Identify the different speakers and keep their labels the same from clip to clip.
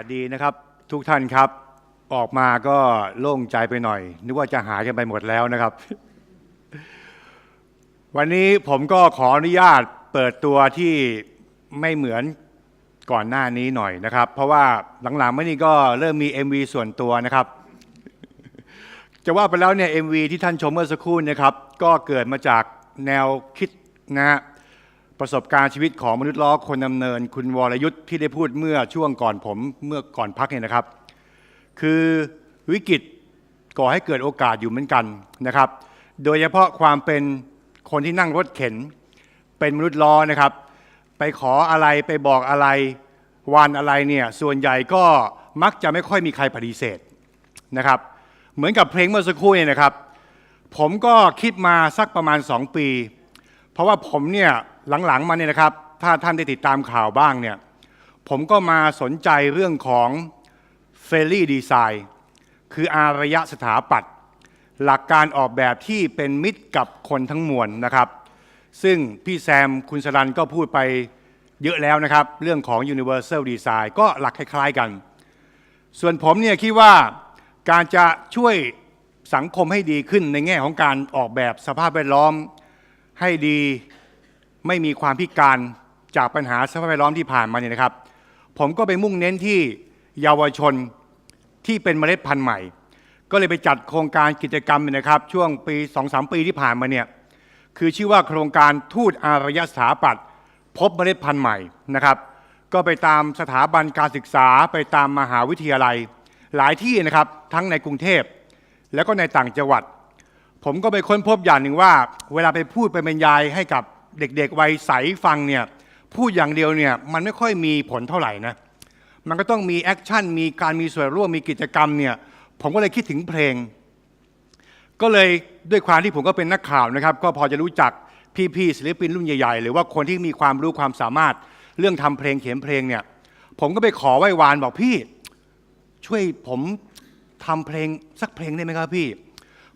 Speaker 1: วัสดีนะครับ ทุกท่านครับ ออกมาก็โล่งใจไปหน่อย นึกว่าจะหายกันไปหมดแล้วนะครับ วันนี้ผมก็ขออนุญาตเปิดตัวที่ไม่เหมือนก่อนหน้านี้หน่อยนะครับ เพราะว่าหลังๆมานี่ก็เริ่มมี MV ส่วนตัวนะครับ จะว่าไปแล้วเนี่ย MV ที่ท่านชมเมื่อสักครู่นะครับ ก็เกิดมาจากแนวคิดนะฮะ ประสบการณ์ชีวิตของมนุษย์ล้อคนดำเนิน คุณวรยุทธ์ที่ได้พูดเมื่อช่วงก่อนผมเมื่อก่อนพักเนี่ยนะครับ คือวิกฤตก่อให้เกิดโอกาสอยู่เหมือนกันนะครับ โดยเฉพาะความเป็นคนที่นั่งรถเข็น เป็นมนุษย์ล้อนะครับ ไปขออะไรไปบอกอะไรวันอะไรเนี่ยส่วนใหญ่ก็มักจะไม่ค่อยมีใครปฏิเสธนะครับ เหมือนกับเพลงเมื่อสักครู่เนี่ยนะครับ ผมก็คิดมาสักประมาณ 2 ปี เพราะว่าผมเนี่ย หลังๆมาเนี่ยนะครับ ถ้าท่านได้ติดตามข่าวบ้างเนี่ย ผมก็มาสนใจเรื่องของเฟรลี่ดีไซน์คืออารยะสถาปัตย์หลักการออกแบบที่เป็นมิตรกับคนทั้งมวลนะครับ ซึ่งพี่แซมคุณสรันก็พูดไปเยอะแล้วนะครับ เรื่องของ Universal Design ก็หลักคล้ายๆกัน ส่วนผมเนี่ยคิดว่าการจะช่วยสังคมให้ดีขึ้นในแง่ของการออกแบบสภาพแวดล้อมให้ดี ไม่มีความพิการจากปัญหาสภาพแวดล้อมที่ผ่านมาเนี่ยนะครับ ผมก็ไปมุ่งเน้นที่เยาวชนที่เป็นเมล็ดพันธุ์ใหม่ ก็เลยไปจัดโครงการกิจกรรมเนี่ยนะครับ ช่วงปี 2-3 ปีที่ผ่านมาเนี่ยคือชื่อว่าโครงการทูตอารยสถาปัตย์พบเมล็ดพันธุ์ใหม่นะครับ ก็ไปตามสถาบันการศึกษาไปตามมหาวิทยาลัย หลายที่นะครับทั้งในกรุงเทพ แล้วก็ในต่างจังหวัด ผมก็ไปค้นพบอย่างหนึ่งว่า เวลาไปพูดไปบรรยายให้กับ เด็กๆวัยใสฟังเนี่ยพูดอย่างเดียวเนี่ยมันไม่ค่อยมีผลเท่าไหร่นะมันก็ต้องมีแอคชั่นมีการมีส่วนร่วมมีกิจกรรมเนี่ยผมก็เลยคิดถึงเพลง ก็เลยด้วยความที่ผมก็เป็นนักข่าวนะครับ ก็พอจะรู้จักพี่ๆศิลปินรุ่นใหญ่ๆ หรือว่าคนที่มีความรู้ความสามารถเรื่องทำเพลงเขียนเพลงเนี่ยผมก็ไปขอไหว้วานบอกพี่ ช่วยผมทำเพลงสักเพลงได้ไหมครับพี่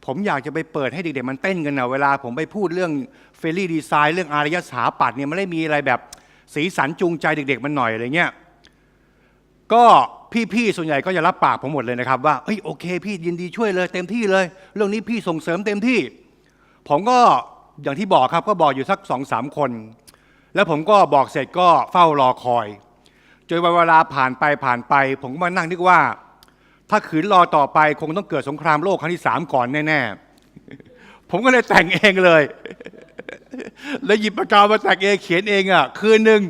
Speaker 1: ผมอยากจะไปเปิดให้เด็กๆมันเต้นกันนะเวลาผมไปพูดเรื่องเฟรลี่ดีไซน์เรื่องอารยสถาปัตย์เนี่ยมันไม่ได้มีอะไรแบบสีสันจูงใจเด็ก ๆ มันหน่อยอะไรเงี้ยก็พี่ๆส่วนใหญ่ก็จะรับปากผมหมดเลยนะครับ ว่าเฮ้ยโอเค พี่ยินดีช่วยเลยเต็มที่เลย เรื่องนี้พี่ส่งเสริมเต็มที่ ผมก็อย่างที่บอกครับก็บอกอยู่สักสองสามคน แล้วผมก็บอกเสร็จก็เฝ้ารอคอยจนเวลาผ่านไปผ่านไป ผมก็มานั่งนึกว่า ถ้าขืนรอต่อไปคงต้องเกิดสงครามโลกครั้งที่สามก่อนแน่ๆ ผมก็เลยแต่งเองเลย แล้วหยิบปากกามาแต่งเองเขียนเองอะคืนหนึ่ง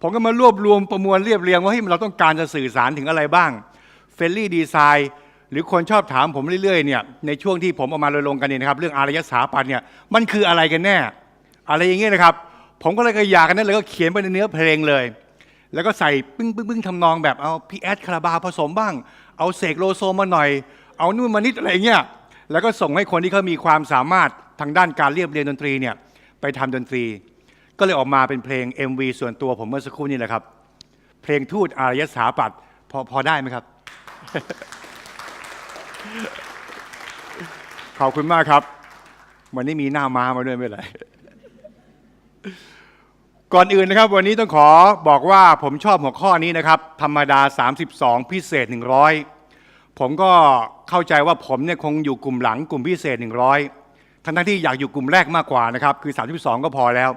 Speaker 1: ผมก็มารวบรวมประมวลเรียบเรียงว่าเฮ้ยเราต้องการจะสื่อสารถึงอะไรบ้างเฟลลี่ดีไซน์หรือคนชอบถามผมเรื่อยๆเนี่ยในช่วงที่ผมเอามารณรงกันเนี่ยนะครับ เรื่องอารยสถาปัตย์เนี่ยมันคืออะไรกันแน่ อะไรอย่างเงี้ยนะครับ ผมก็เลยก็อยากกันนั่นเลยก็เขียนไปในเนื้อเพลงเลย แล้วก็ใส่ปึ้งปึ้งปึ้งทำนองแบบเอาพี่แอดคาราบาวผสมบ้าง เอาเสกโลโซมาหน่อย เอานู่นมานิดอะไรเงี้ย แล้วก็ส่งให้คนที่เขามีความสามารถทางด้านการเรียบเรียนดนตรีเนี่ยไปทำดนตรี ก็เลยออกมาเป็นเพลง MV ส่วนตัวผมเมื่อสักครู่นี้แหละครับ เพลงทูตอารยสถาปัตพอพอได้ไหมครับ ขอบคุณมากครับวันนี้มีหน้าม้ามาด้วยไม่เป็นไร ก่อนอื่นนะครับ วันนี้ต้องขอบอกว่าผมชอบหัวข้อนี้นะครับ ธรรมดา 32 พิเศษ 100 ผมก็เข้าใจว่าผมเนี่ยคงอยู่กลุ่มหลังกลุ่มพิเศษ 100 ทั้งที่อยากอยู่กลุ่มแรกมากกว่านะครับ คือ 32 ก็พอแล้ว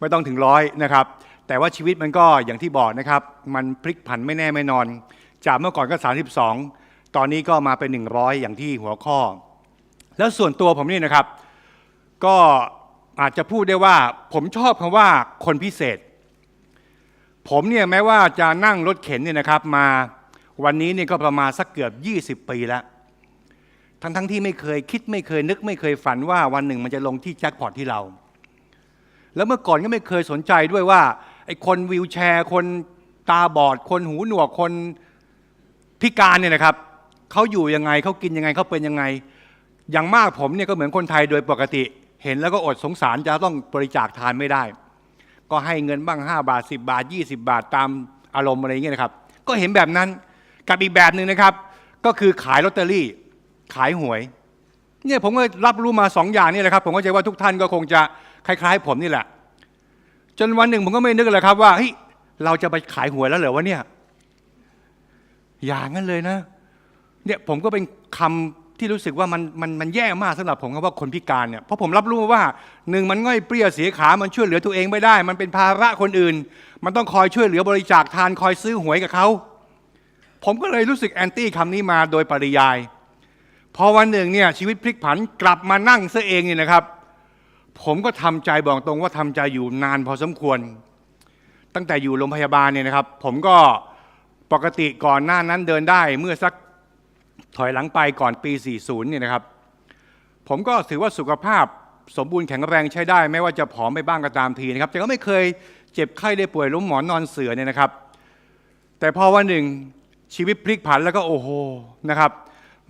Speaker 1: ไม่ต้องถึงร้อยนะครับ แต่ว่าชีวิตมันก็อย่างที่บอกนะครับ มันพลิกผันไม่แน่ไม่นอน จากเมื่อก่อนก็ 32 ตอนนี้ก็มาเป็น 100 อย่างที่หัวข้อ แล้วส่วนตัวผมนี่นะครับ ก็ อาจจะพูดได้ว่า ผมชอบคำว่าคนพิเศษ ผมเนี่ยแม้ว่าจะนั่งรถเข็นเนี่ยนะครับมาวันนี้เนี่ยก็ประมาณสักเกือบ 20 ปีแล้วทั้งทั้งที่ไม่เคยคิดไม่เคยนึกไม่เคยฝันว่าวันหนึ่งมันจะลงที่แจ็คพอตที่เรา แล้วเมื่อก่อนก็ไม่เคยสนใจด้วยว่าไอ้คนวิวแชร์ คนตาบอด คนหูหนวกคนพิการเนี่ยนะครับเขาอยู่ยังไงเขากินยังไงเขาเป็นยังไง อย่างมากผมเนี่ยก็เหมือนคนไทยโดยปกติ เห็นแล้วก็อดสงสารจะต้องบริจาคทานไม่ได้ ก็ให้เงินบ้าง 5 บาท 10 บาท 20 บาทตามอารมณ์อะไรเงี้ยนะครับ ก็เห็นแบบนั้นกับอีกแบบหนึ่งนะครับ ก็คือขายลอตเตอรี่ ขายหวยเนี่ยผมก็รับรู้มาสองอย่างนี่แหละครับผมก็ใจว่าทุกท่านก็คงจะคล้ายๆ ผมนี่แหละ จนวันหนึ่งผมก็ไม่นึกเลยครับว่าเฮ้ยเราจะไปขายหวยแล้วเหรอวะเนี่ยอย่างนั้นเลยนะเนี่ยผมก็เป็นคำ ที่รู้สึกว่ามันมันมันแย่มากสำหรับผมครับว่าคนพิการเนี่ยเพราะผมรับรู้ว่าหนึ่งมันง่อยเปรี้ยเสียขา มันช่วยเหลือตัวเองไม่ได้ มันเป็นภาระคนอื่น มันต้องคอยช่วยเหลือบริจาคทานคอยซื้อหวยกับเขาผมก็เลยรู้สึกแอนตี้คำนี้มาโดยปริยาย พอวันหนึ่งเนี่ยชีวิตพลิกผันกลับมานั่งซะเองเนี่ยนะครับ ผมก็ทำใจบอกตรงว่าทำใจอยู่นานพอสมควร ตั้งแต่อยู่โรงพยาบาลเนี่ยนะครับ ผมก็ปกติก่อนหน้านั้นเดินได้เมื่อสัก ถอยหลังไปก่อนปี 40 เนี่ยนะครับ ผมก็ถือว่าสุขภาพสมบูรณ์แข็งแรงใช้ได้ ไม่ว่าจะผอมไปบ้างก็ตามทีนะครับ แต่ก็ไม่เคยเจ็บไข้ได้ป่วยล้มหมอนนอนเสือเนี่ยนะครับ แต่พอวันหนึ่งชีวิตพลิกผันแล้วก็โอ้โหนะครับ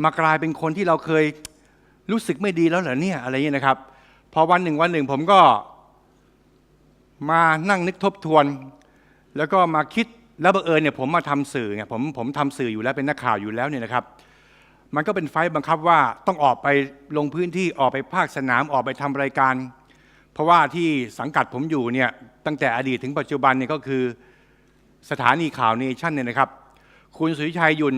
Speaker 1: มากลายเป็นคนที่เราเคยรู้สึกไม่ดีแล้วเหรอเนี่ยอะไรเงี้ยนะครับ พอวันหนึ่งวันหนึ่งผมก็มานั่งนึกทบทวน แล้วก็มาคิดแล้วบังเอิญเนี่ยผมมาทำสื่อไงผมผมทำสื่ออยู่แล้วเป็นนักข่าวอยู่แล้วเนี่ยนะครับ มันก็เป็นไฟบังคับว่าต้องออกไปลงพื้นที่ออกไปภาคสนามออกไปทำรายการ เพราะว่าที่สังกัดผมอยู่เนี่ยตั้งแต่อดีตถึงปัจจุบันเนี่ยก็คือสถานีข่าวเนชั่นเนี่ยนะครับ คุณสุริชัยยุน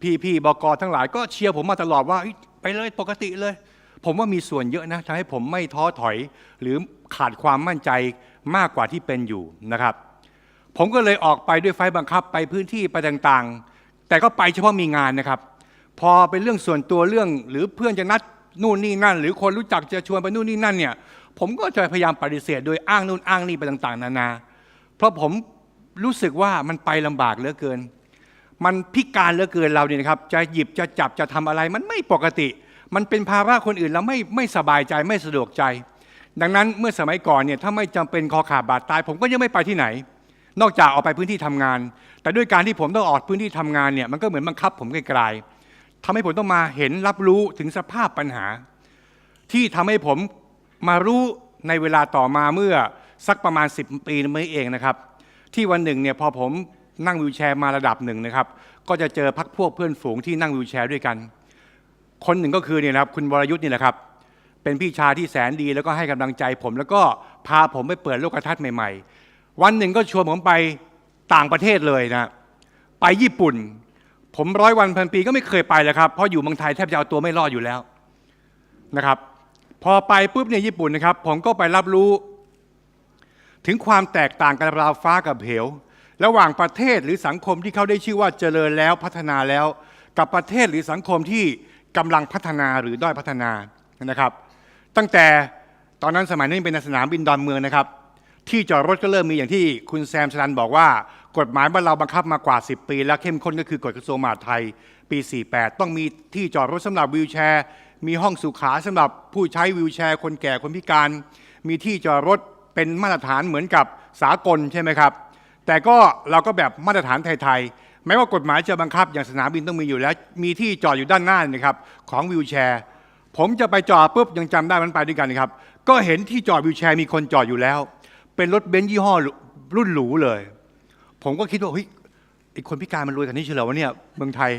Speaker 1: พี่พี่บกทั้งหลายก็เชียร์ผมมาตลอดว่าไปเลยปกติเลย ผมว่ามีส่วนเยอะนะทำให้ผมไม่ท้อถอย หรือขาดความมั่นใจมากกว่าที่เป็นอยู่นะครับ ผมก็เลยออกไปด้วยไฟบังคับไปพื้นที่ไปต่างๆ แต่ก็ไปเฉพาะมีงานนะครับ พอเป็นเรื่องส่วนตัวเรื่องหรือเพื่อนจะนัดนู่นนี่นั่น หรือคนรู้จักจะชวนไปนู่นนี่นั่นเนี่ยผมก็จะพยายามปฏิเสธ โดยอ้างนู่นอ้างนี่ไปต่าง ๆ นานา เพราะผมรู้สึกว่ามันไปลำบากเหลือเกิน มันพิการเหลือเกินเราเนี่ยนะครับ จะหยิบจะจับจะทำอะไร มันไม่ปกติ มันเป็นภาระคนอื่นแล้วไม่ไม่สบายใจไม่สะดวกใจ ดังนั้นเมื่อสมัยก่อนเนี่ยถ้าไม่จำเป็นคอขาดบาดตาย ผมก็ยังไม่ไปที่ไหน นอกจากออกไปพื้นที่ทำงาน แต่ด้วยการที่ผมต้องออกพื้นที่ทำงานเนี่ยมันก็เหมือนบังคับผมไกลๆทำให้ผมต้องมาเห็นรับรู้ถึงสภาพปัญหา ที่ทำให้ผมมารู้ในเวลาต่อมาเมื่อสักประมาณ 10 ปีนี้เองนะครับ ที่วันหนึ่งเนี่ยพอผมนั่งวิวแชร์มาระดับหนึ่งนะครับ ก็จะเจอพักพวกเพื่อนฝูงที่นั่งวิวแชร์ด้วยกัน คนหนึ่งก็คือเนี่ยนะครับคุณวรยุทธ์นี่แหละครับ เป็นพี่ชายที่แสนดีแล้วก็ให้กำลังใจผม แล้วก็พาผมไปเปิดโลกทัศน์ใหม่ๆ วันหนึ่งก็ชวนผมไปต่างประเทศเลยนะ ไปญี่ปุ่น ผมร้อยวันพันปีก็ไม่เคยไปเลยครับ เพราะอยู่เมืองไทยแทบจะเอาตัวไม่รอดอยู่แล้วนะครับ พอไปปุ๊บเนี่ยญี่ปุ่นนะครับ ผมก็ไปรับรู้ ถึงความแตกต่างกันราวฟ้ากับเหว ระหว่างประเทศหรือสังคมที่เขาได้ชื่อว่าเจริญแล้วพัฒนาแล้ว กับประเทศหรือสังคมที่กำลังพัฒนาหรือด้อยพัฒนานะครับ ตั้งแต่ตอนนั้นสมัยนั้นเป็นสนามบินดอนเมืองนะครับ ที่จอดรถก็เริ่มมีอย่างที่คุณแซมสลันบอกว่า กฎหมายบ้านเราบังคับมากว่า 10 ปี แล้วเข้มข้นก็คือกฎกระทรวงมหาดไทยปี 48 ต้องมีที่จอดรถสำหรับวีลแชร์ มีห้องสุขาสำหรับผู้ใช้วีลแชร์ คนแก่คนพิการ มีที่จอดรถเป็นมาตรฐานเหมือนกับสากลใช่ไหมครับ แต่ก็เราก็แบบมาตรฐานไทยๆแม้ว่ากฎหมายจะบังคับอย่างสนามบินต้องมีอยู่แล้ว มีที่จอดอยู่ด้านหน้านะครับของวีลแชร์ ผมจะไปจอดปุ๊บยังจำได้มันไปด้วยกันนะครับ ก็เห็นที่จอดวีลแชร์มีคนจอดอยู่แล้ว เป็นรถเบนซ์ยี่ห้อรุ่นหรูเลย ผมก็คิดว่าเฮ้ยไอคนพิการมันรวยกันนี่เฉลยววะเนี่ยเมืองไทย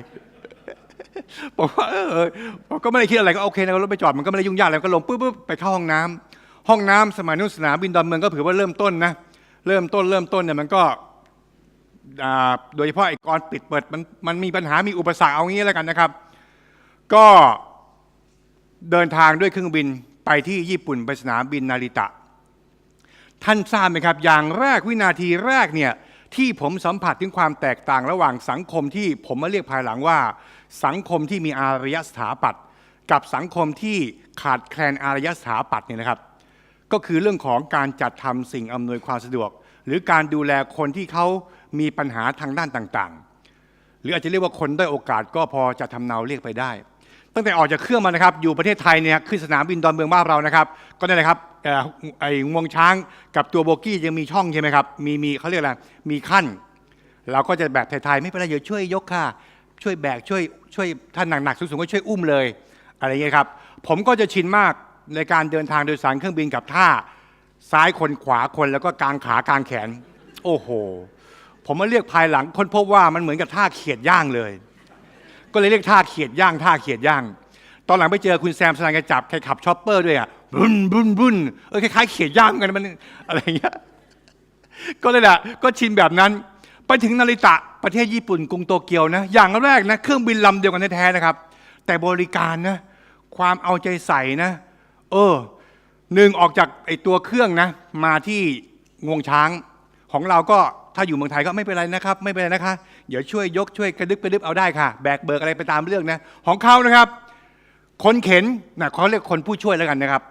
Speaker 1: ผมว่าเออเออผมก็ไม่ได้คิดอะไรก็โอเคนะรถไปจอดมันก็ไม่ได้ยุ่งยากอะไรก็ลงปุ๊บปุ๊บไปเข้าห้องน้ำห้องน้ำสมัยนู้นสนามบินดอนเมืองก็ถือว่าเริ่มต้นนะเริ่มต้นเริ่มต้นเนี่ยมันก็อ่าโดยเฉพาะไอ้กรปิดเปิดมันมันมีปัญหามีอุปสรรคเอางี้แล้วกันนะครับ ก็เดินทางด้วยเครื่องบินไปที่ญี่ปุ่นไปสนามบินนาริตะ ท่านทราบไหมครับ อย่างแรกวินาทีแรกเนี่ยที่ผมสัมผัสถึงความแตกต่างระหว่างสังคมที่ผมมาเรียกภายหลังว่า สังคมที่มีอารยสถาปัตย์กับสังคมที่ขาดแคลนอารยสถาปัตย์เนี่ยนะครับ ก็คือเรื่องของการจัดทำสิ่งอำนวยความสะดวก หรือการดูแลคนที่เขามีปัญหาทางด้านต่างๆ หรืออาจจะเรียกว่าคนได้อยโอกาสก็พอจะทำเนาเรียกไปได้ ตั้งแต่ออกจากเครื่องมานะครับ อยู่ประเทศไทยเนี่ยขึ้นสนามบินดอนเมืองบ้านเรานะครับ ก็ได้เลยครับไอ้งวงช้างกับตัวโบกี้ยังมีช่องใช่ไหมครับ มีมีเขาเรียกอะไร มีขั้น เราก็จะแบบไทยๆไม่เป็นไรเดี๋ยวช่วยยกค่ะช่วยแบกช่วยช่วยท่านหนักๆสูงๆก็ช่วยอุ้มเลย อะไรเงี้ยครับ ผมก็จะชินมากในการเดินทางโดยสารเครื่องบินกับท่าซ้ายคนขวาคนแล้วก็กางขากางแขน โอ้โห ผมมาเรียกภายหลัง คนพบว่ามันเหมือนกับท่าเขียดย่างเลย ก็เลยเรียกท่าเขียดย่างท่าเขียดย่าง ตอนหลังไปเจอคุณแซมสนานแกจับแกขับชอปเปอร์ด้วยอะบุนบุนบุนเออคล้ายๆเขียดย่างกันมันอะไรอย่างเงี้ยก็เลยแหละก็ชินแบบนั้น ไปถึงนาริตะประเทศญี่ปุ่นกรุงโตเกียวนะ อย่างแรกนะเครื่องบินลำเดียวกันแท้ๆนะครับ แต่บริการนะ ความเอาใจใส่นะ เออหนึ่งออกจากไอตัวเครื่องนะ มาที่งวงช้างของเราก็ ถ้าอยู่เมืองไทยก็ไม่เป็นไรนะครับ ไม่เป็นไรนะคะ เดี๋ยวช่วยยกช่วยกระดึบกระดึบเอาได้ค่ะ แบกเบิกอะไรไปตามเรื่องนะ ของเขานะครับ คนเข็นนะเขาเรียกคนผู้ช่วยแล้วกันนะครับ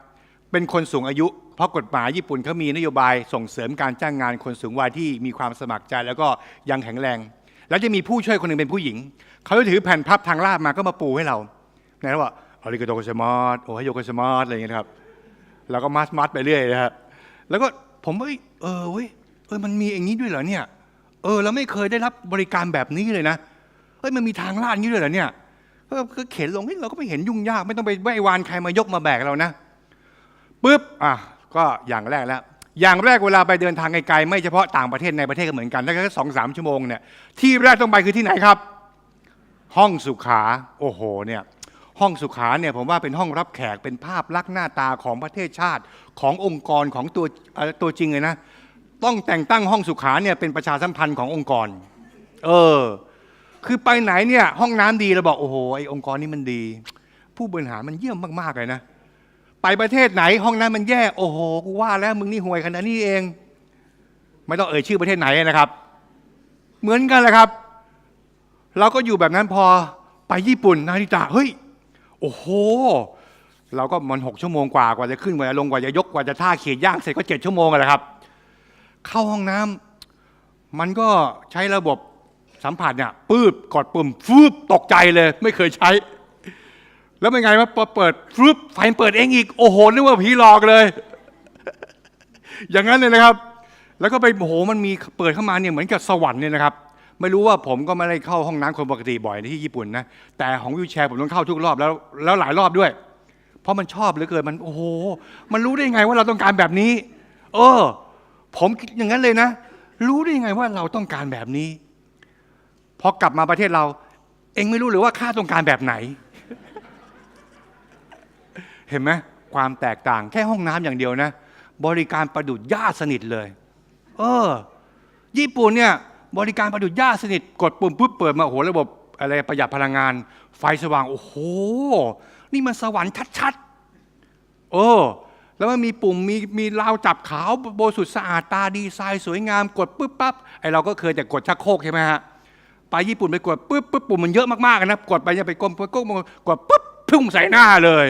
Speaker 1: เป็นคนสูงอายุ เพราะกฎหมายญี่ปุ่นเขามีนโยบายส่งเสริมการจ้างงานคนสูงวัยที่มีความสมัครใจแล้วก็ยังแข็งแรง แล้วจะมีผู้ช่วยคนหนึ่งเป็นผู้หญิง เขาจะถือแผ่นพับทางลาดมาก็มาปูให้เรานะว่าอาริโกโตโกเซมอสโอไฮโยโกเซมอสอะไรอย่างเงี้ยครับ แล้วก็มัดมัดไปเรื่อยนะฮะแล้วก็ผมว่าเออเว้ย ออมันมีอย่างนี้ด้วยเหรอเนี่ย เออเราไม่เคยได้รับบริการแบบนี้เลยนะเฮ้ยมันมีทางลาดอย่างนี้ด้วยเหรอเนี่ยเออก็เข็นลงเฮ้ยเราก็ไม่เห็นยุ่งยาก ไม่ต้องไปไหว้วานใครมายกมาแบกเรานะปุ๊บอะก็อย่างแรกแล้ว อย่างแรกเวลาไปเดินทางไกลๆไม่เฉพาะต่างประเทศในประเทศก็เหมือนกันถ้าแค่สองสามชั่วโมงเนี่ยที่แรกต้องไปคือที่ไหนครับ ห้องสุขาโอ้โหเนี่ยห้องสุขาเนี่ยผมว่าเป็นห้องรับแขกเป็นภาพลักษณ์หน้าตาของประเทศชาติขององค์กรของตัวตัวจริงเลยนะ ต้องแต่งตั้งห้องสุขาเนี่ยเป็นประชาสัมพันธ์ขององค์กร เออ คือไปไหนเนี่ยห้องน้ำดีเราบอกโอ้โหไอองค์กรนี้มันดี ผู้บริหารมันเยี่ยมมากๆเลยนะไปประเทศไหนห้องน้ำมันแย่โอ้โหกูว่าแล้วมึงนี่ห่วยขนาดนี้เอง ไม่ต้องเอ่ยชื่อประเทศไหนนะครับ เหมือนกันแหละครับ เราก็อยู่แบบนั้นพอไปญี่ปุ่นนาริตะเฮ้ยโอ้โห เราก็มันหกชั่วโมงกว่ากว่าจะขึ้นกว่าจะลงกว่าจะยกกว่าจะท่าเขียย่างเสร็จก็เจ็ดชั่วโมงกันแหละครับ เข้าห้องน้ำมันก็ใช้ระบบสัมผัสเนี่ยปืบกดปุ่มฟืบตกใจเลย ไม่เคยใช้ แล้วเป็นไงวะพอเปิดฟืบไฟเปิดเองอีกโอ้โหนึกว่าผีหลอกเลย อย่างนั้นเลยนะครับ แล้วก็ไปโอ้โหมันมีเปิดเข้ามาเนี่ยเหมือนกับสวรรค์เนี่ยนะครับไม่รู้ว่าผมก็ไม่ได้เข้าห้องน้ำคนปกติบ่อยในที่ญี่ปุ่นนะแต่ของวิวแชร์ผมต้องเข้าทุกรอบแล้วแล้วหลายรอบด้วย เพราะมันชอบเหลือเกินมันโอ้โห มันรู้ได้ไงว่าเราต้องการแบบนี้ เออ ผมคิดอย่างนั้นเลยนะ รู้ได้ยังไงว่าเราต้องการแบบนี้ พอกลับมาประเทศเรา เองไม่รู้หรือว่าข้าต้องการแบบไหน เห็นไหมความแตกต่างแค่ห้องน้ำอย่างเดียวนะ บริการประดุดญาสนิทเลย เออ ญี่ปุ่นเนี่ยบริการประดุดญาสนิท กดปุ่มปุ๊บเปิดมาโอ้โหระบบอะไรประหยัดพลังงาน ไฟสว่าง โอ้โห นี่มันสวรรค์ชัดๆโอ้ แล้วมันมีปุ่มมีมีราวจับขาวโบสุดสะอาดตาดีไซน์สวยงามกดปุ๊บปั๊บไอเราก็เคยแต่กดชักโครกใช่ไหมฮะไปญี่ปุ่นไปกดปุ๊บปุ๊บปุ่มมันเยอะมากๆนะกดไปจะไปกลมกดกดกดปุ๊บพุ่งใส่หน้าเลย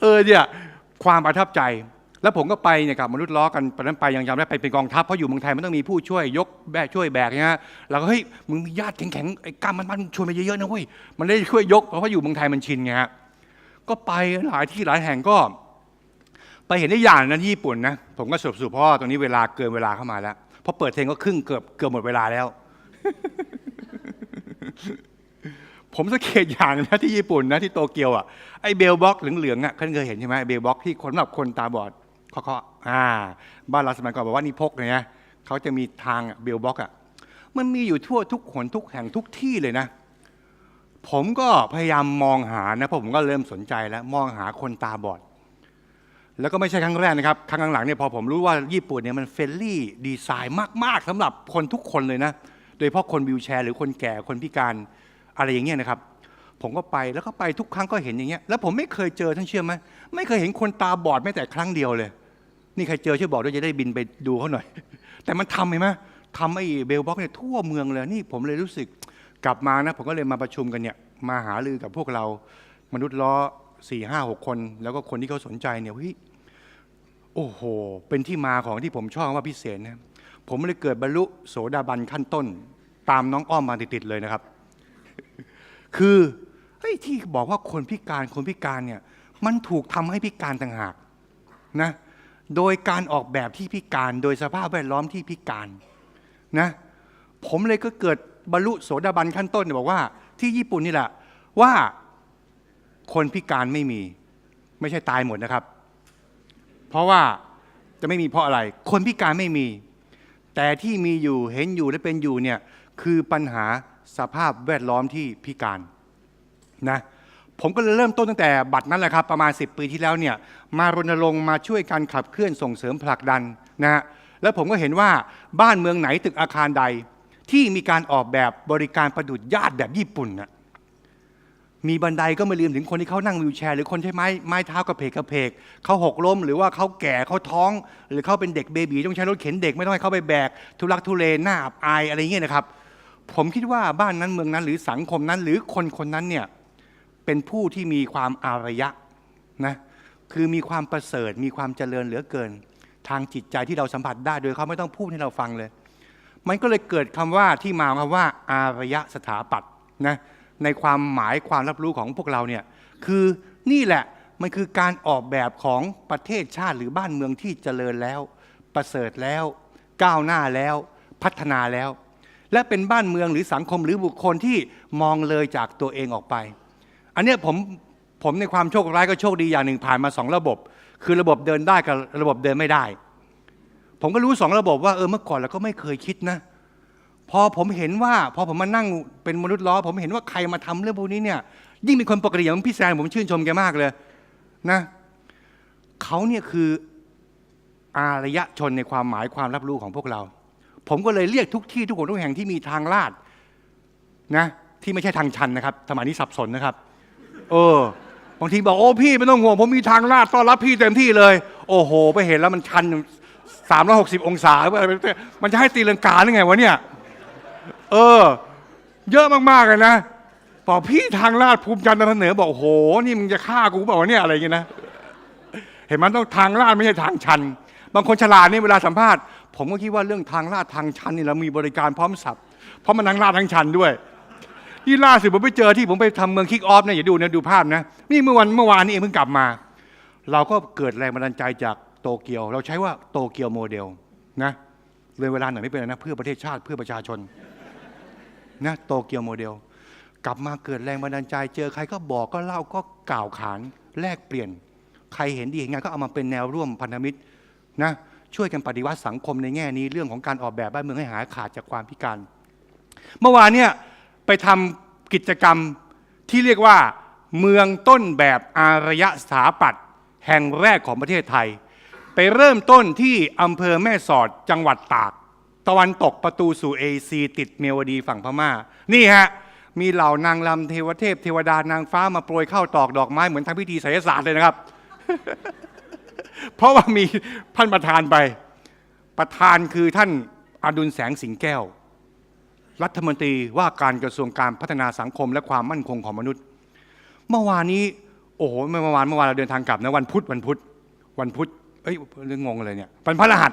Speaker 1: เออเนี่ยความประทับใจ แล้วผมก็ไปเนี่ยกับมนุษย์ล้อกันไปนั้นไปยังจำได้ไปเป็นกองทัพเพราะอยู่เมืองไทยมันต้องมีผู้ช่วยยกแบกช่วยแบกเนี่ยเราก็เฮ้ยมึงมีญาติแข็งๆไอ้กล้ามมันมันชวนไปเยอะๆนะเว้ยมันได้ช่วยยกเพราะว่าอยู่เมืองไทยมันชินไงฮะ ก็ไปหลายที่หลายแห่งก็ ไปเห็นได้อย่างนะที่ญี่ปุ่นนะผมก็สรุปสรุปเพราะว่าตรงนี้เวลาเกินเวลาเข้ามาแล้วพอเปิดเพลงก็ครึ่งเกือบเกือบหมดเวลาแล้ว ผมสังเกตอย่างนะที่ญี่ปุ่นนะที่โตเกียวอะไอ้เบลบ็อกเหลืองๆอะเคยเคยเห็นใช่ไหมเบลบ็อกที่คนสำหรับคนตาบอดเคาะๆอ่า บ้านเราสมัยก่อนบอกว่านี่พกเลยนะเขาจะมีทางเบลบ็อกอะมันมีอยู่ทั่วทุกหนทุกแห่งทุกที่เลยนะ ผมก็พยายามมองหานะเพราะผมก็เริ่มสนใจแล้วมองหาคนตาบอด แล้วก็ไม่ใช่ครั้งแรกนะครับ ครั้งหลังเนี่ยพอผมรู้ว่าญี่ปุ่นเนี่ยมันเฟรนลี่ดีไซน์มาก ๆสำหรับคนทุกคนเลยนะ โดยเฉพาะคนวิวแชร์ หรือคนแก่คนพิการอะไรอย่างเงี้ยนะครับ ผมก็ไปแล้วก็ไปทุกครั้งก็เห็นอย่างเงี้ยแล้วผมไม่เคยเจอท่านเชื่อไหมไม่เคยเห็นคนตาบอดแม้แต่ครั้งเดียวเลย นี่ใครเจอช่วยบอกด้วยจะได้บินไปดูเขาหน่อย แต่มันทำเห็นไหมทำไอ้เบลบ็อกเนี่ยทั่วเมืองเลยนี่ผมเลยรู้สึก กลับมานะผมก็เลยมาประชุมกันเนี่ยมาหารือกับพวกเรามนุษย์ล้อสี่ห้าหกคน แล้วก็คนที่เขาสนใจเนี่ยเฮ้ยโอ้โห เป็นที่มาของที่ผมชอบว่าพิเศษนะผมเลยเกิดบรรลุโสดาบันขั้นต้น ตามน้องอ้อมมาติดๆเลยนะครับ คือเฮ้ยที่บอกว่าคนพิการคนพิการเนี่ยมันถูกทำให้พิการต่างหากนะโดยการออกแบบที่พิการโดยสภาพแวดล้อมที่พิการนะผมเลยก็เกิด บรรลุโสดาบันขั้นต้นเนี่ยบอกว่า ที่ญี่ปุ่นนี่แหละว่าคนพิการไม่มี ไม่ใช่ตายหมดนะครับ เพราะว่าจะไม่มีเพราะอะไร คนพิการไม่มี แต่ที่มีอยู่เห็นอยู่และเป็นอยู่เนี่ยคือปัญหาสภาพแวดล้อมที่พิการนะผมก็เลยเริ่มต้นตั้งแต่บัตรนั้นแหละครับ ประมาณ 10 ปีที่แล้วเนี่ยมารณรงค์มาช่วยกันขับเคลื่อนส่งเสริมผลักดันนะฮะแล้วผมก็เห็นว่าบ้านเมืองไหนตึกอาคารใด ที่มีการออกแบบบริการประดุจญาติแบบญี่ปุ่นน่ะมีบันไดก็ไม่ลืมถึงคนที่เขานั่งวิวแชร์ หรือคนใช้ไม้ไม้เท้ากระเพกกระเพกเขาหกล้ม หรือว่าเขาแก่เขาท้อง หรือเขาเป็นเด็กเบบีต้องใช้รถเข็นเด็กไม่ต้องให้เขาไปแบก ทุลักทุเลหน้าอับอายอะไรอย่างเงี้ยนะครับ ผมคิดว่าบ้านนั้นเมืองนั้น หรือสังคมนั้น หรือคนคนนั้นเนี่ยเป็นผู้ที่มีความอารยะนะคือมีความประเสริฐมีความเจริญเหลือเกิน ทางจิตใจที่เราสัมผัสได้โดยเขาไม่ต้องพูดให้เราฟังเลย มันก็เลยเกิดคำว่าที่มาของคำว่า อารยสถาปัตย์นะในความหมายความรับรู้ของพวกเราเนี่ยคือนี่แหละมันคือการออกแบบของประเทศชาติหรือบ้านเมืองที่เจริญแล้ว ประเสริฐแล้ว ก้าวหน้าแล้วพัฒนาแล้ว และเป็นบ้านเมืองหรือสังคมหรือบุคคลที่มองเลยจากตัวเองออกไป อันนี้ผมผมในความโชคร้ายก็โชคดีอย่างหนึ่งผ่านมาสองระบบ คือระบบเดินได้กับระบบเดินไม่ได้ ผมก็รู้สองระบบว่าเออเมื่อก่อนเราก็ไม่เคยคิดนะ พอผมเห็นว่าพอผมมานั่งเป็นมนุษย์ล้อ ผมเห็นว่าใครมาทำเรื่องพวกนี้เนี่ย ยิ่งเป็นคนปกติอย่างพี่แซนผมชื่นชมแกมากเลยนะเขาเนี่ยคืออารยชนในความหมายความรับรู้ของพวกเรา ผมก็เลยเรียกทุกที่ทุกคนทุกแห่งที่มีทางลาดนะที่ไม่ใช่ทางชันนะครับสมัยนี้สับสนนะครับ เออบางทีบอกโอ้พี่ไม่ต้องห่วงผมมีทางลาดต้อนรับพี่เต็มที่เลย โอ้โห ไปเห็นแล้วมันชัน สามร้อยหกสิบองศามันจะให้ตีลังกาหรือไงวะเนี่ย เออ เยอะมากๆเลยนะบอกพี่ทางลาดภูมิใจนำเสนอบอกโอ้โห นี่มึงจะฆ่ากูเปล่าวะเนี่ยอะไรอย่างเงี้ยนะ เห็นมันต้องทางลาดไม่ใช่ทางชัน บางคนฉลาดนี่เวลาสัมภาษณ์ ผมก็คิดว่าเรื่องทางลาดทางชันนี่เรามีบริการพร้อมสับเพราะมันทั้งลาดทั้งชันด้วยที่ล่าสุดผมไปเจอที่ผมไปทำเมืองคิกออฟเนี่ยอย่าดูนะดูภาพนะนี่เมื่อวันเมื่อวานนี้เองเพิ่งกลับมา เราก็เกิดแรงบันดาลใจจาก โตเกียว เราใช้ว่าโตเกียวโมเดลนะเลยเวลาหน่อยไม่เป็นไรนะ เพื่อประเทศชาติเพื่อประชาชนนะโตเกียวโมเดล กลับมาเกิดแรงบันดาลใจ เจอใครก็บอกก็เล่าก็กล่าวขานแลกเปลี่ยน ใครเห็นดีเห็นงานก็เอามาเป็นแนวร่วมพันธมิตรนะช่วยกันปฏิวัติสังคมในแง่นี้เรื่องของการออกแบบบ้านเมืองให้หายขาดจากความพิการ เมื่อวานเนี่ยไปทำกิจกรรมที่เรียกว่า เมืองต้นแบบอารยสถาปัตย์แห่งแรกของประเทศไทย ไปเริ่มต้นที่อำเภอแม่สอดจังหวัดตาก ตะวันตกประตูสู่เอซีติดเมวดีฝั่งพม่า นี่ฮะ มีเหล่านางลำเทวเทพ เทวดานางฟ้ามาโปรยข้าวตอกดอกไม้เหมือนทำพิธีไสยศาสตร์เลยนะครับ เพราะว่ามีท่านประธานไป ประธานคือท่านอดุลแสงสิงแก้ว รัฐมนตรีว่าการกระทรวงการพัฒนาสังคมและความมั่นคงของมนุษย์ เมื่อวานนี้ โอ้โหเมื่อวานเมื่อวานเราเดินทางกลับนะวันพุธวันพุธวันพุธ เอ้ยเรื่องงงเลยเนี่ยวันพฤหัส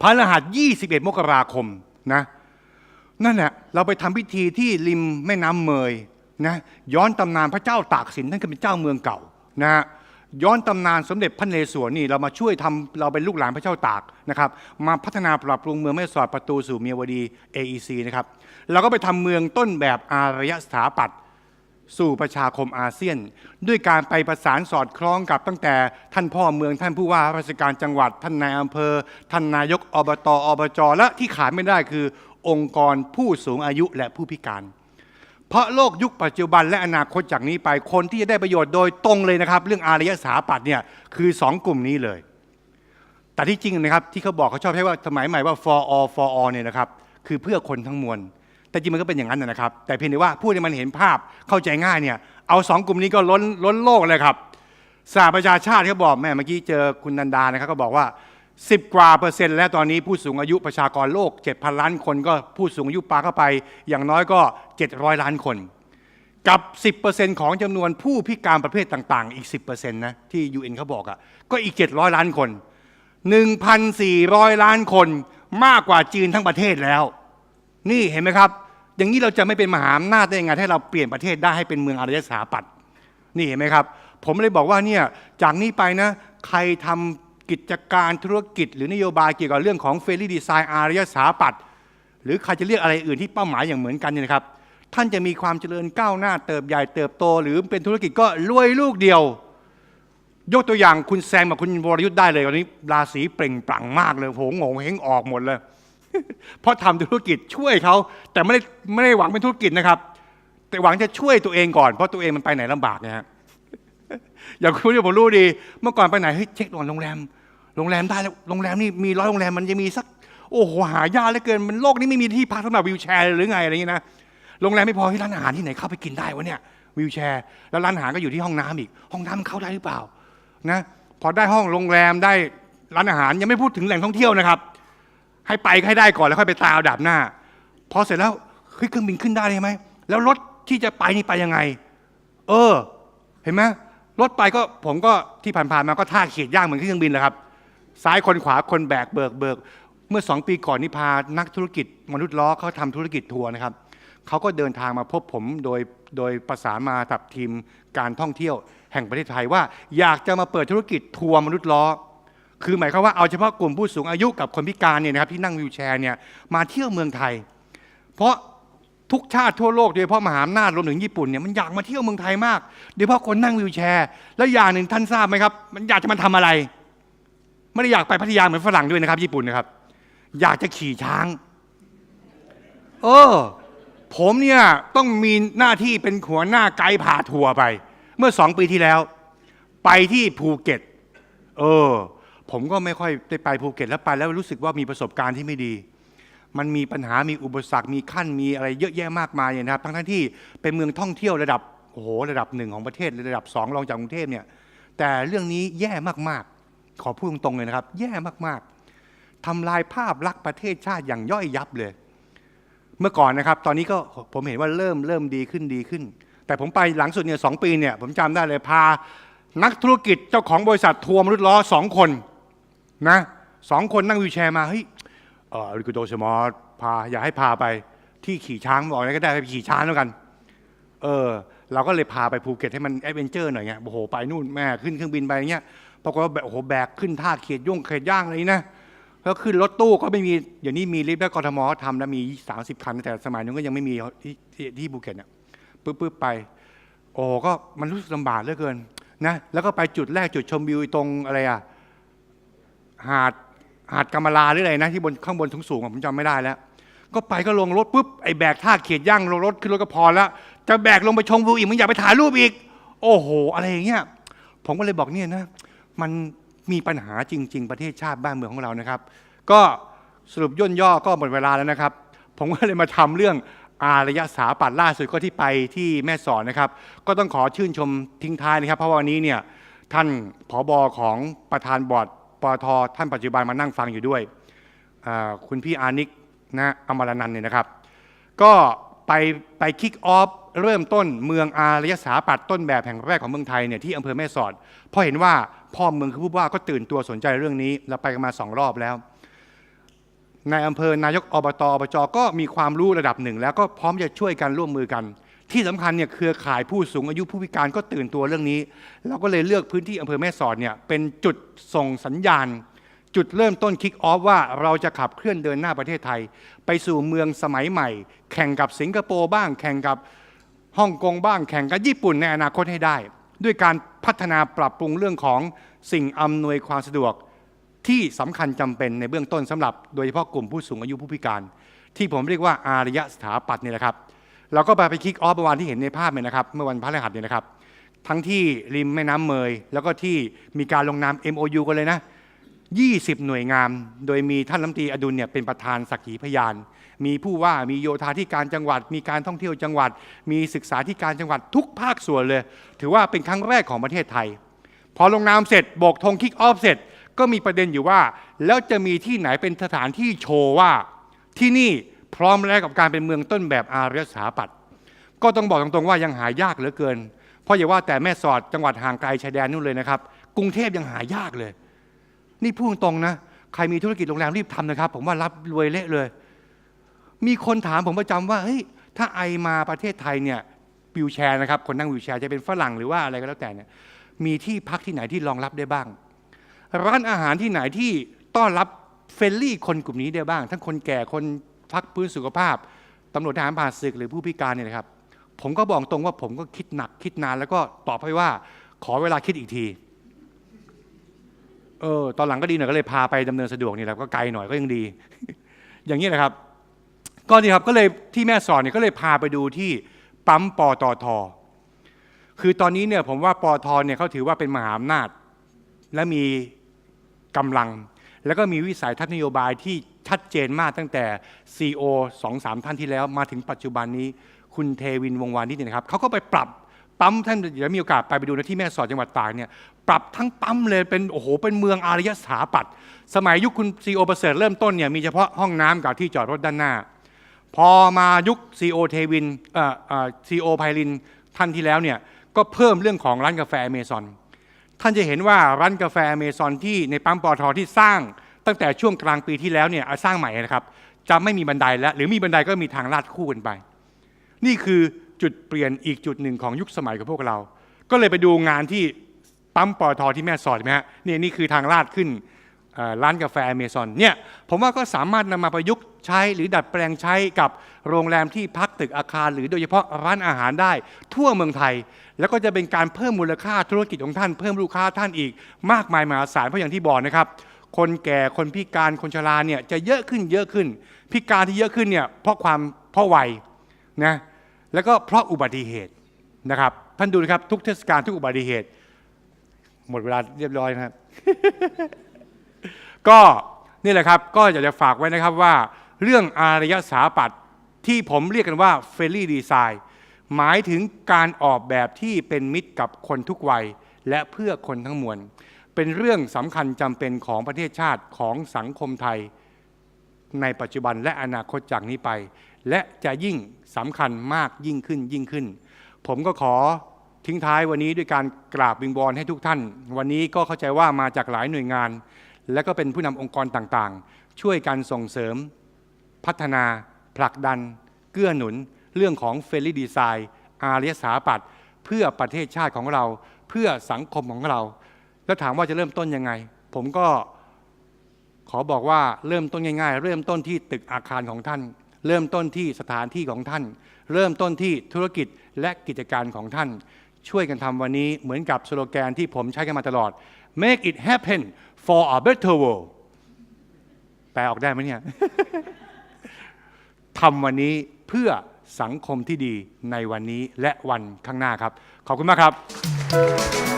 Speaker 1: พฤหัส21มกราคมนะนั่นแหละเราไปทำพิธีที่ริมแม่น้ำเมยนะย้อนตำนานพระเจ้าตากสินท่านก็เป็นเจ้าเมืองเก่านะฮะย้อนตำนานสมเด็จพระนเรศวรนี่เรามาช่วยทำเราเป็นลูกหลานพระเจ้าตากนะครับมาพัฒนาปรับปรุงเมืองแม่สอดประตูสู่เมียวดี AEC นะครับเราก็ไปทำเมืองต้นแบบอารยสถาปัตย์ สู่ประชาคมอาเซียน ด้วยการไปประสานสอดคล้องกับตั้งแต่ท่านพ่อเมืองท่านผู้ว่าราชการจังหวัด ท่านนายอำเภอ ท่านนายกอบตอบจและที่ขาดไม่ได้คือ องค์กรผู้สูงอายุและผู้พิการ เพราะโลกยุคปัจจุบันและอนาคตจากนี้ไปคนที่จะได้ประโยชน์โดยตรงเลยนะครับ เรื่องอารยสถาปัตย์เนี่ยคือสองกลุ่มนี้เลย แต่ที่จริงนะครับที่เขาบอกเขาชอบใช้ว่าสมัยใหม่ว่า for all for all เนี่ยนะครับคือเพื่อคนทั้งมวล แต่จริงมันก็เป็นอย่างนั้นนะครับ แต่เพียงแต่ว่าพูดให้มันเห็นภาพเข้าใจง่ายเนี่ย เอาสองกลุ่มนี้ก็ล้นล้นโลกเลยครับสหประชาชาติเขาบอกแม่เมื่อกี้เจอคุณนันดานะครับก็บอกว่า 10 กว่าเปอร์เซ็นต์แล้วตอนนี้ผู้สูงอายุประชากรโลก 7,000 ล้านคนก็ผู้สูงอายุปาเข้าไป อย่างน้อยก็ 700 ล้านคน กับ 10%ของจำนวนผู้พิการประเภทต่าง ๆ อีก 10%นะที่ UN เขาบอกอะ่ะก็อีก 700 ล้านคน 1,400 ล้านคนมากกว่าจีนทั้งประเทศแล้ว นี่เห็นไหมครับ อย่างนี้เราจะไม่เป็นมหาอำนาจได้ยังไงถ้าเราเปลี่ยนประเทศได้ให้เป็นเมืองอารยสถาปัตย์นี่เห็นไหมครับ ผมเลยบอกว่าเนี่ยจากนี้ไปนะใครทำกิจการธุรกิจ หรือนโยบายเกี่ยวกับเรื่องของเฟรนลี่ดีไซน์อารยสถาปัตย์หรือใครจะเรียกอะไรอื่นที่เป้าหมายอย่างเหมือนกันเนี่ยนะครับ ท่านจะมีความเจริญก้าวหน้าเติบใหญ่เติบโต หรือเป็นธุรกิจก็รวยลูกเดียว ยกตัวอย่างคุณแซมกับคุณวรยุทธ์ได้เลยวันนี้ราศีเปล่งปลั่งมากเลยโหงงเฮงออกหมดเลย เพราะทำธุรกิจช่วยเขาแต่ไม่ได้ไม่ได้หวังเป็นธุรกิจนะครับ แต่หวังจะช่วยตัวเองก่อนเพราะตัวเองมันไปไหนลำบากนะฮะอย่างคุณที่ผมรู้ดี เมื่อก่อนไปไหนเฮ้ยเช็คก่อนโรงแรมโรงแรมได้แล้วโรงแรมนี่มีร้อยโรงแรมมันจะมีสักโอ้โหหายากเหลือเกินมันโลกนี้ไม่มีที่พักสำหรับวิวแชร์หรือไงอะไรอย่างนี้นะโรงแรมไม่พอที่ร้านอาหารที่ไหนเข้าไปกินได้วะเนี่ยวิวแชร์ แล้วร้านอาหารก็อยู่ที่ห้องน้ำอีก ห้องน้ำมันเข้าได้หรือเปล่านะพอได้ห้องโรงแรมได้ร้านอาหารยังไม่พูดถึงแหล่งท่องเที่ยวนะครับ ให้ไปให้ได้ก่อนแล้วค่อยไปตามเอาดับหน้า พอเสร็จแล้วเฮ้ยเครื่องบินขึ้นได้ใช่ไหมแล้วรถที่จะไปนี่ไปยังไง เออ เห็นไหมรถไปก็ผมก็ที่ผ่านๆมาก็ท่าเขียดย่างเหมือนเครื่องบินแหละครับ ซ้ายคนขวาคนแบกเบิกเบิก เมื่อสองปีก่อนนี่พานักธุรกิจ มนุษย์ล้อเขาทำธุรกิจทัวร์นะครับเขาก็เดินทางมาพบผมโดยโดยประสานมากับทีมการท่องเที่ยว แห่งประเทศไทยว่า อยากจะมาเปิดธุรกิจทัวร์มนุษย์ล้อ คือหมายความว่าเอาเฉพาะกลุ่มผู้สูงอายุกับคนพิการเนี่ยนะครับที่นั่งวิวแชร์เนี่ยมาเที่ยวเมืองไทย เพราะทุกชาติทั่วโลกโดยเฉพาะมหาอำนาจรวมถึงญี่ปุ่นเนี่ยมันอยากมาเที่ยวเมืองไทยมากโดยเฉพาะคนนั่งวิวแชร์ แล้วอย่างหนึ่งท่านทราบไหมครับ มันอยากจะมาทำอะไร ไม่ได้อยากไปพัทยาเหมือนฝรั่งด้วยนะครับ ญี่ปุ่นนะครับ อยากจะขี่ช้าง เออ ผมเนี่ยต้องมีหน้าที่เป็นหัวหน้าไกด์พาทัวร์ไป เมื่อสองปีที่แล้ว ไปที่ภูเก็ต เออ ผมก็ไม่ค่อยได้ไปภูเก็ตแล้วไปแล้วรู้สึกว่ามีประสบการณ์ที่ไม่ดี มันมีปัญหามีอุปสรรคมีขั้นมีอะไรเยอะแยะมากมายเนี่ยนะครับทั้งทั้งที่เป็นเมืองท่องเที่ยวระดับโอ้โหระดับหนึ่งของประเทศระดับสองรองจากกรุงเทพเนี่ยแต่เรื่องนี้แย่มากๆ ขอพูดตรงๆเลยนะครับ แย่มากๆทำลายภาพลักษณ์ประเทศชาติอย่างย่อยยับเลย เมื่อก่อนนะครับ ตอนนี้ก็ผมเห็นว่าเริ่มเริ่มดีขึ้นดีขึ้น แต่ผมไปหลังสุดเนี่ยสองปีเนี่ยผมจำได้เลยพานักธุรกิจเจ้าของบริษัททัวร์มนุษย์ล้อสองคน นะสองคนนั่งวีลแชร์มาเฮ้ยเออริกุโดสมอพาอยากให้พาไปที่ขี่ช้างบอกอะไรก็ได้ไปขี่ช้างแล้วกัน เออ เราก็เลยพาไปภูเก็ตให้มันแอดเวนเจอร์หน่อยไงโอ้โหไปนู่นแม่ขึ้นเครื่องบินไปเงี้ยปรากฏว่าแบบโอ้โหแบกขึ้นท่าเขียดย่งเขียดย่างอะไรนี่นะแล้วขึ้นรถตู้ก็ไม่มีเดี๋ยวนี้มีลิฟต์แล้วกทมทำแล้วมี 30 คัน แต่สมัยนั้นก็ยังไม่มีที่ที่ที่ภูเก็ตเนี่ยปึ๊บปึ๊บไป โอ้ก็มันรู้สึกลำบากเหลือเกินนะแล้วก็ไปจุดแรกจุดชมวิวตรงอะไรอะ หาดหาดกำมะลาหรืออะไรนะที่บนข้างบนสูงๆอะผมจำไม่ได้แล้ว ก็ไปก็ลงรถปุ๊บไอ้แบกท่าเขียดย่างลงรถขึ้นรถก็พอแล้วจะแบกลงไปชมวิวอีกมันอยากไปถ่ายรูปอีก โอ้โห อะไรอย่างเงี้ยผมก็เลยบอกเนี่ยนะ มันมีปัญหาจริง ๆ ประเทศชาติบ้านเมืองของเรานะครับ ก็สรุปย่นย่อก็หมดเวลาแล้วนะครับ ผมก็เลยมาทำเรื่องอารยสาปัตย์ล่าสุดก็ที่ไปที่แม่สอนนะครับ ก็ต้องขอชื่นชมทิ้งท้ายนะครับ เพราะวันนี้เนี่ยท่านผอบอของประธานบอร์ด ปตทท่านปัจจุบันมานั่งฟังอยู่ด้วย คุณพี่อานิกนะอมรนันเนี่ยนะครับ ก็ไปไปคิกออฟเริ่มต้นเมืองอารยสถาปัตย์ต้นแบบแห่งแรกของเมืองไทยเนี่ยที่อำเภอแม่สอดเพราะเห็นว่าพ่อเมืองคือผู้ว่าก็ตื่นตัวสนใจเรื่องนี้แล้วไปกันมาสองรอบแล้วในอำเภอนายกอบตอบจก็มีความรู้ระดับหนึ่ง แล้วก็พร้อมจะช่วยกันร่วมมือกัน ที่สำคัญเนี่ยเครือข่ายผู้สูงอายุผู้พิการก็ตื่นตัวเรื่องนี้ เราก็เลยเลือกพื้นที่อำเภอแม่สอดเนี่ยเป็นจุดส่งสัญญาณ จุดเริ่มต้นคิกออฟว่าเราจะขับเคลื่อนเดินหน้าประเทศไทย ไปสู่เมืองสมัยใหม่ แข่งกับสิงคโปร์บ้าง แข่งกับฮ่องกงบ้าง แข่งกับญี่ปุ่นในอนาคตให้ได้ ด้วยการพัฒนาปรับปรุงเรื่องของสิ่งอำนวยความสะดวกที่สำคัญจำเป็นในเบื้องต้นสำหรับโดยเฉพาะกลุ่มผู้สูงอายุผู้พิการ ที่ผมเรียกว่าอารยสถาปัตย์นี่แหละครับ เราก็ไปไปคิกออฟเมื่อวานที่เห็นในภาพเนี่ยนะครับ เมื่อวันพฤหัสเนี่ยนะครับ ทั้งที่ริมแม่น้ำเมย แล้วก็ที่มีการลงนาม MOU กันเลยนะ 20 หน่วยงาน โดยมีท่านรัฐมนตรีอดุลเนี่ยเป็นประธานสักขีพยาน มีผู้ว่ามีโยธาธิการจังหวัด มีการท่องเที่ยวจังหวัด มีศึกษาธิการจังหวัดทุกภาคส่วนเลย ถือว่าเป็นครั้งแรกของประเทศไทย พอลงนามเสร็จโบกธงคิกออฟเสร็จก็มีประเด็นอยู่ว่า แล้วจะมีที่ไหนเป็นสถานที่โชว์ว่าที่นี่ พร้อมแล้วกับการเป็นเมืองต้นแบบอารยสถาปัตย์ก็ต้องบอกตรงๆว่ายังหายากเหลือเกิน เพราะอย่าว่าแต่แม่สอดจังหวัดห่างไกลชายแดนนู่นเลยนะครับ กรุงเทพยังหายากเลย นี่พูดตรงๆนะ ใครมีธุรกิจโรงแรมรีบทำนะครับ ผมว่ารับรวยเละเลย มีคนถามผมประจำว่าเฮ้ยถ้าไอมาประเทศไทยเนี่ยวิวแชร์นะครับคนนั่งวิวแชร์จะเป็นฝรั่งหรือว่าอะไรก็แล้วแต่เนี่ยมีที่พักที่ไหนที่รองรับได้บ้าง ร้านอาหารที่ไหนที่ต้อนรับเฟรนลี่คนกลุ่มนี้ได้บ้าง ทั้งคนแก่คน พักพื้นสุขภาพตำรวจทหารผ่านศึกหรือผู้พิการเนี่ยนะครับ ผมก็บอกตรงว่าผมก็คิดหนักคิดนานแล้วก็ตอบไปว่าขอเวลาคิดอีกทีเออตอนหลังก็ดีหน่อยก็เลยพาไปดำเนินสะดวกนี่แหละก็ไกลหน่อยก็ยังดี อย่างนี้นะครับ ก็นี่ครับก็เลยที่แม่สอนเนี่ยก็เลยพาไปดูที่ปั๊มปตทคือตอนนี้เนี่ยผมว่าปตทเนี่ยเขาถือว่าเป็นมหาอำนาจ และมีกำลัง แล้วก็มีวิสัยทัศน์นโยบายที่ชัดเจนมากตั้งแต่ CEO สองสามท่านที่แล้วมาถึงปัจจุบันนี้คุณเทวินวงวานิชเนี่ยนะครับเขาก็ไปปรับปั๊มท่านเดี๋ยวมีโอกาสไปไปดูนะที่แม่สอดจังหวัดตากเนี่ยปรับทั้งปั๊มเลยเป็นโอ้โหเป็นเมืองอารยสถาปัตย์สมัยยุคคุณซีโอประเสริฐเริ่มต้นเนี่ยมีเฉพาะห้องน้ำกับที่จอดรถด้านหน้า พอมายุคซีโอเทวินเอ่อเอ่อซีโอไพลินท่านที่แล้วเนี่ยก็เพิ่มเรื่องของร้านกาแฟอเมซอน ท่านจะเห็นว่าร้านกาแฟอเมซอนที่ในปั๊มปอทอที่สร้าง ตั้งแต่ช่วงกลางปีที่แล้วเนี่ยสร้างใหม่นะครับจะไม่มีบันไดแล้ว หรือมีบันไดก็มีทางลาดคู่กันไป นี่คือจุดเปลี่ยนอีกจุดหนึ่งของยุคสมัยของพวกเรา ก็เลยไปดูงานที่ปั๊มปอทอที่แม่สอดไหมฮะนี่นี่คือทางลาดขึ้นร้านกาแฟอเมซอนเนี่ยผมว่าก็สามารถนำมาประยุกต์ใช้หรือดัดแปลงใช้กับโรงแรมที่พักตึกอาคาร หรือโดยเฉพาะร้านอาหารได้ทั่วเมืองไทย แล้วก็จะเป็นการเพิ่มมูลค่าธุรกิจของท่านเพิ่มลูกค้าท่านอีก มากมายมหาศาลเพราะอย่างที่บอกนะครับ คนแก่คนพิการคนชราเนี่ยจะเยอะขึ้นเยอะขึ้น พิการที่เยอะขึ้นเนี่ยเพราะความเพราะวัยนะแล้วก็เพราะอุบัติเหตุนะครับท่านดูนะครับทุกเทศกาลทุกอุบัติเหตุ หมดเวลาเรียบร้อยนะครับ ก็นี่แหละครับก็อยากจะฝากไว้นะครับว่า เรื่องอารยสาปัตที่ผมเรียกกันว่าเฟรลี่ดีไซน์ หมายถึงการออกแบบที่เป็นมิตรกับคนทุกวัย และเพื่อคนทั้งมวล เป็นเรื่องสำคัญจำเป็นของประเทศชาติของสังคมไทย ในปัจจุบันและอนาคตจากนี้ไป และจะยิ่งสำคัญมากยิ่งขึ้นยิ่งขึ้น ผมก็ขอทิ้งท้ายวันนี้ด้วยการกราบวิงวอนให้ทุกท่าน วันนี้ก็เข้าใจว่ามาจากหลายหน่วยงาน และก็เป็นผู้นำองค์กรต่างๆ ช่วยกันส่งเสริม พัฒนา ผลักดัน เกื้อหนุน เรื่องของเฟร n ลี่ดีไซน์อารยสาปัตเพื่อประเทศชาติของเรา เพื่อสังคมของเรา แล้วถามว่าจะเริ่มต้นยังไง ผมก็ขอบอกว่าเริ่มต้นง่าย ๆ เริ่มต้นที่ตึกอาคารของท่าน เริ่มต้นที่สถานที่ของท่าน เริ่มต้นที่ธุรกิจและกิจการของท่าน ช่วยกันทำวันนี้เหมือนกับสโลแกนที่ผมใช้กันมาตลอด make it happen for a better world แปลออกได้ไหมเนี่ยทำวันนี้เพื่อ สังคมที่ดีในวันนี้และวันข้างหน้าครับ ขอบคุณมากครับ